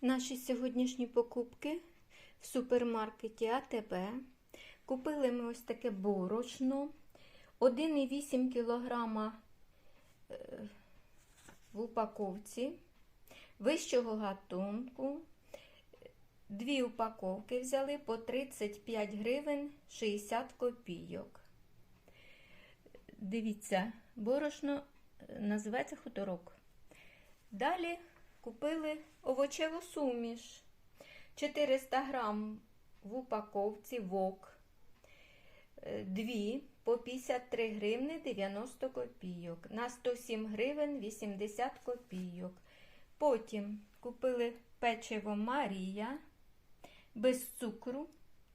Наші сьогоднішні покупки в супермаркеті АТБ. Купили ми ось таке борошно, 1,8 кг в упаковці вищого гатунку. Дві упаковки взяли по 35 гривень 60 копійок. Дивіться, борошно е, називається хуторок. Далі купили овочеву суміш 400 грам в упаковці вок. Е, Дві по 53 гривни 90 копійок. На 107 гривень 80 копійок. Потім купили печиво Марія без цукру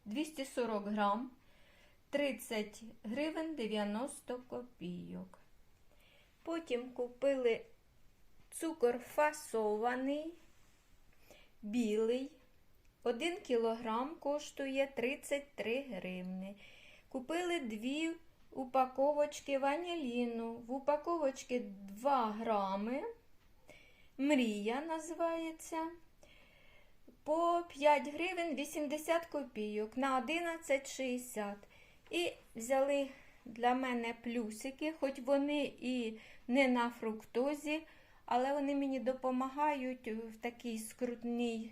240 грам 30 гривень 90 копійок. Потім купили цукор фасований, білий. 1 кілограм коштує 33 гривни. Купили дві упаковочки ваніліну. В упаковочці 2 грами. Мрія називається. По 5 гривень 80 копійок на 11,60. І взяли для мене плюсики, хоч вони і не на фруктозі, але вони мені допомагають в такій скрутній,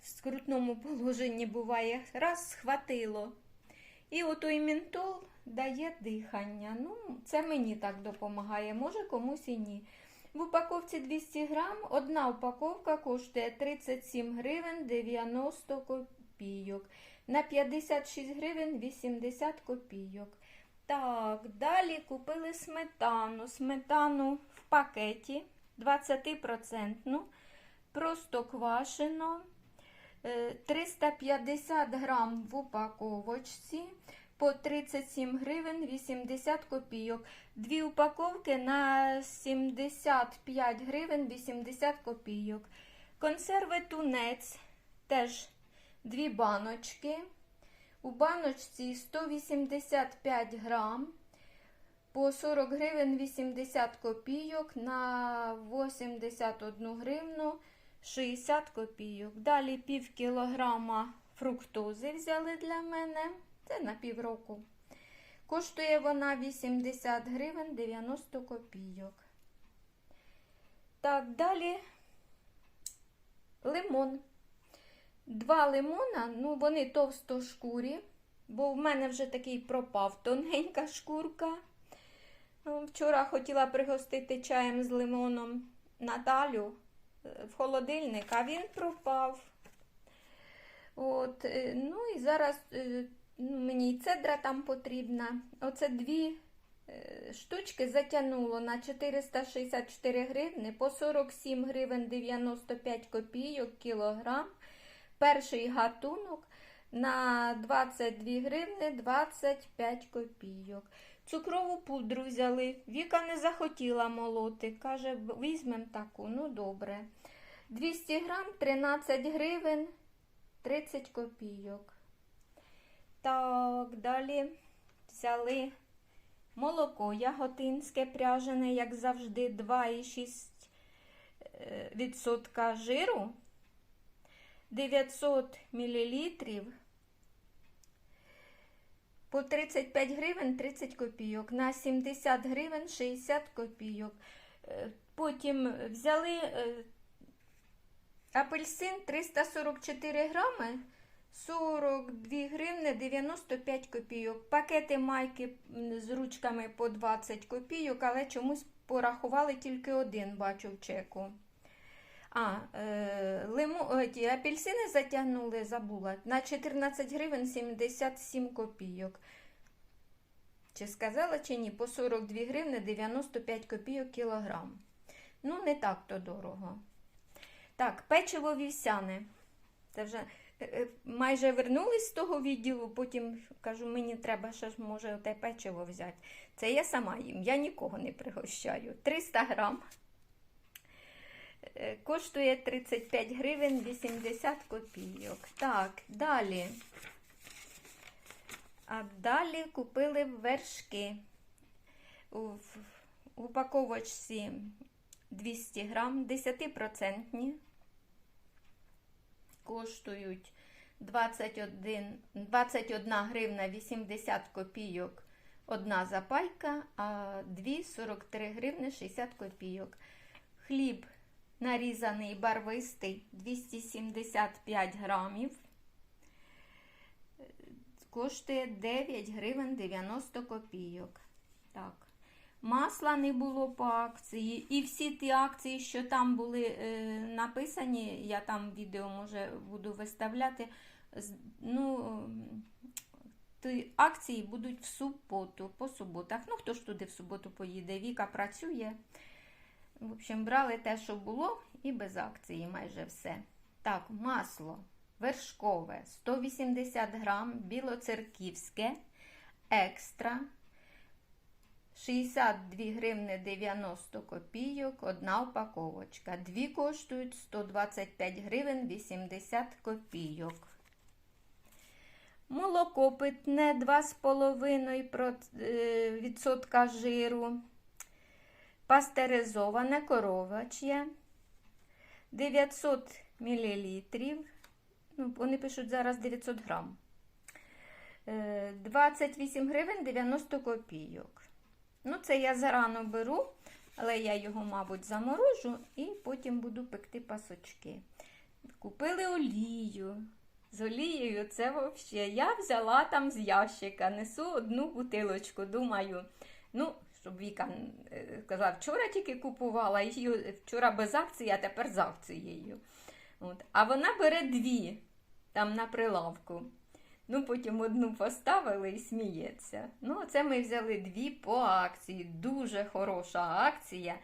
скрутному положенні буває. Раз схватило. І отой ментол дає дихання. Ну, це мені так допомагає, може комусь і ні. В упаковці 200 грам, одна упаковка коштує 37 гривень 90 копійок. На 56 гривень 80 копійок. Так, далі купили сметану. Сметану в пакеті 20%, просто квашено. Е, 350 грам в упаковочці по 37 гривень 80 копійок. Дві упаковки на 75 гривень 80 копійок. Консерви тунець теж дві баночки. У баночці 185 грам по 40 гривень 80 копійок на 81 гривну 60 копійок. Далі пів кілограма фруктози взяли для мене. Це на півроку. Коштує вона 80 гривень 90 копійок. Так, далі лимон. Два лимона, ну вони товстошкурі, бо в мене вже такий пропав тоненька шкурка. Ну, Вчора хотіла пригостити чаєм з лимоном Наталю е, в холодильник, а він пропав. От, е, ну і зараз е, ну, мені і цедра там потрібна. Оце дві штучки затягнуло на 464 гривни по 47 гривень 95 копійок кілограм. Перший гатунок на 22 гривни 25 копійок. Цукрову пудру взяли. Віка не захотіла молоти. Каже, візьмемо таку, ну добре. 200 грам 13 гривень 30 копійок. Так, далі взяли молоко яготинське пряжене, як завжди, 2,6% жиру. 900 мл по 35 гривень 30 копійок, на 70 гривень 60 копійок. Е, Потім взяли е, апельсин 344 грами, 42 гривни 95 копійок. Пакети майки з ручками по 20 копійок, але чомусь порахували тільки один, бачу в чеку. А, е, лиму, е, ті, апельсини затягнули, забула, на 14 гривень 77 копійок. Чи сказала, чи ні, по 42 гривни 95 копійок кілограм. Ну, не так то дорого. Так, печиво вівсяне. Це вже е, е, майже вернулись з того відділу, потім кажу, мені треба ще ж, може, оте печиво взяти. Це я сама їм, я нікого не пригощаю. 300 грам. Коштує 35 гривень 80 копійок. Так, далі. А далі купили вершки. В упаковочці 200 грам, 10%. коштують 21, 21 гривна 80 копійок одна запайка, а дві 43 гривни 60 копійок. Хліб нарізаний барвистий 275 грамів. Коштує 9 гривень 90 копійок. Так. Масла не було по акції. І всі ті акції, що там були е, написані, я там відео може буду виставляти. Ну, ті акції будуть в суботу, по суботах. Ну, хто ж туди в суботу поїде? Віка працює. В общем, брали те, що було, і без акції майже все. Так, масло вершкове 180 грам, білоцерківське, екстра 62 гривни 90 копійок, одна упаковочка. Дві коштують 125 гривень 80 копійок. Молоко питне 2,5% жиру. Пастеризоване коровачє 900 мл. Ну, вони пишуть зараз 900 грам. Е, 28 гривень 90 копійок. Ну, це я зарано беру, але я його, мабуть, заморожу і потім буду пекти пасочки. Купили олію. З олією це взагалі. Я взяла там з ящика, несу одну бутилочку. Думаю, ну, щоб Віка е, казала, вчора тільки купувала, її вчора без акції, а тепер з акцією. От. А вона бере дві там на прилавку. Ну, потім одну поставили і сміється. Ну, це ми взяли дві по акції. Дуже хороша акція.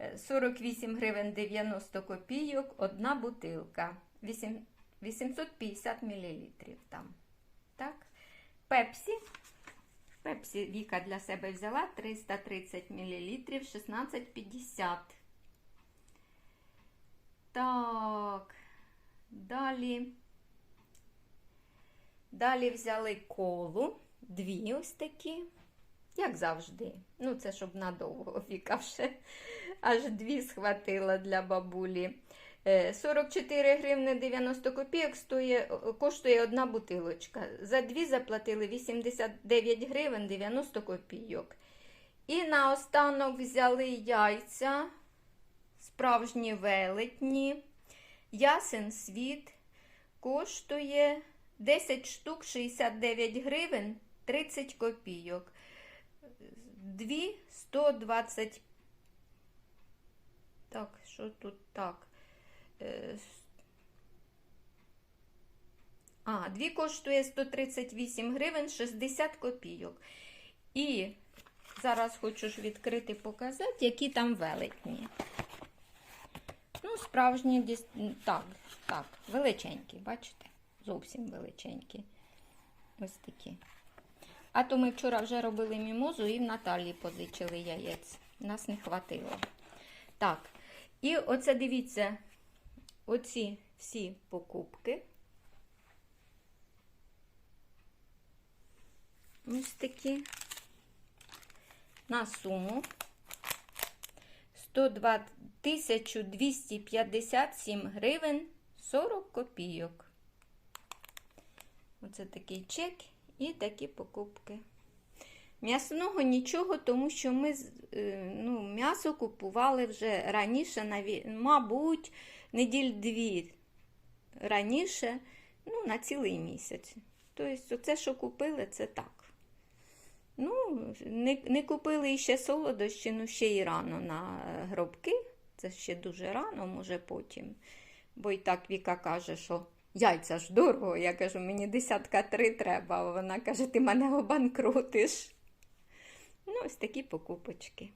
Е, 48 гривень 90 копійок, одна бутилка. Вісім- 850 мл там. Так. Пепсі. Пепсі Віка для себе взяла 330 мл, 16,50. Так. Далі. Далі взяли колу, дві ось такі, як завжди. Ну, це щоб надовго Віка вже аж дві схватила для бабулі. Е, 44 гривни 90 копійок стоїть, коштує одна бутилочка. За дві заплатили 89 гривень 90 копійок. І наостанок взяли яйця, справжні велетні. Ясен світ коштує 10 штук 69 гривень 30 копійок. Дві 120. Так, що тут так? А, дві коштує 138 гривень 60 копійок. І зараз хочу ж відкрити показати, які там велетні. Ну, справжні так, так, величенькі, бачите? Зовсім величенькі. Ось такі. А то ми вчора вже робили мімозу і в Наталі позичили яєць. Нас не хватило. Так, і оце дивіться, оці всі покупки. Ось такі. На суму 102 1257 гривень 40 копійок. Оце такий чек і такі покупки. М'ясного нічого, тому що ми е, ну, м'ясо купували вже раніше, мабуть, неділь дві раніше, ну, на цілий місяць. Тобто, оце, що купили, це так. Ну, не, не купили ще солодощі, ну ще й рано на е, гробки. Це ще дуже рано, може потім. Бо і так Віка каже, що яйця ж дорого. Я кажу, мені десятка три треба. А вона каже, ти мене обанкрутиш. Ну, ось такі покупочки.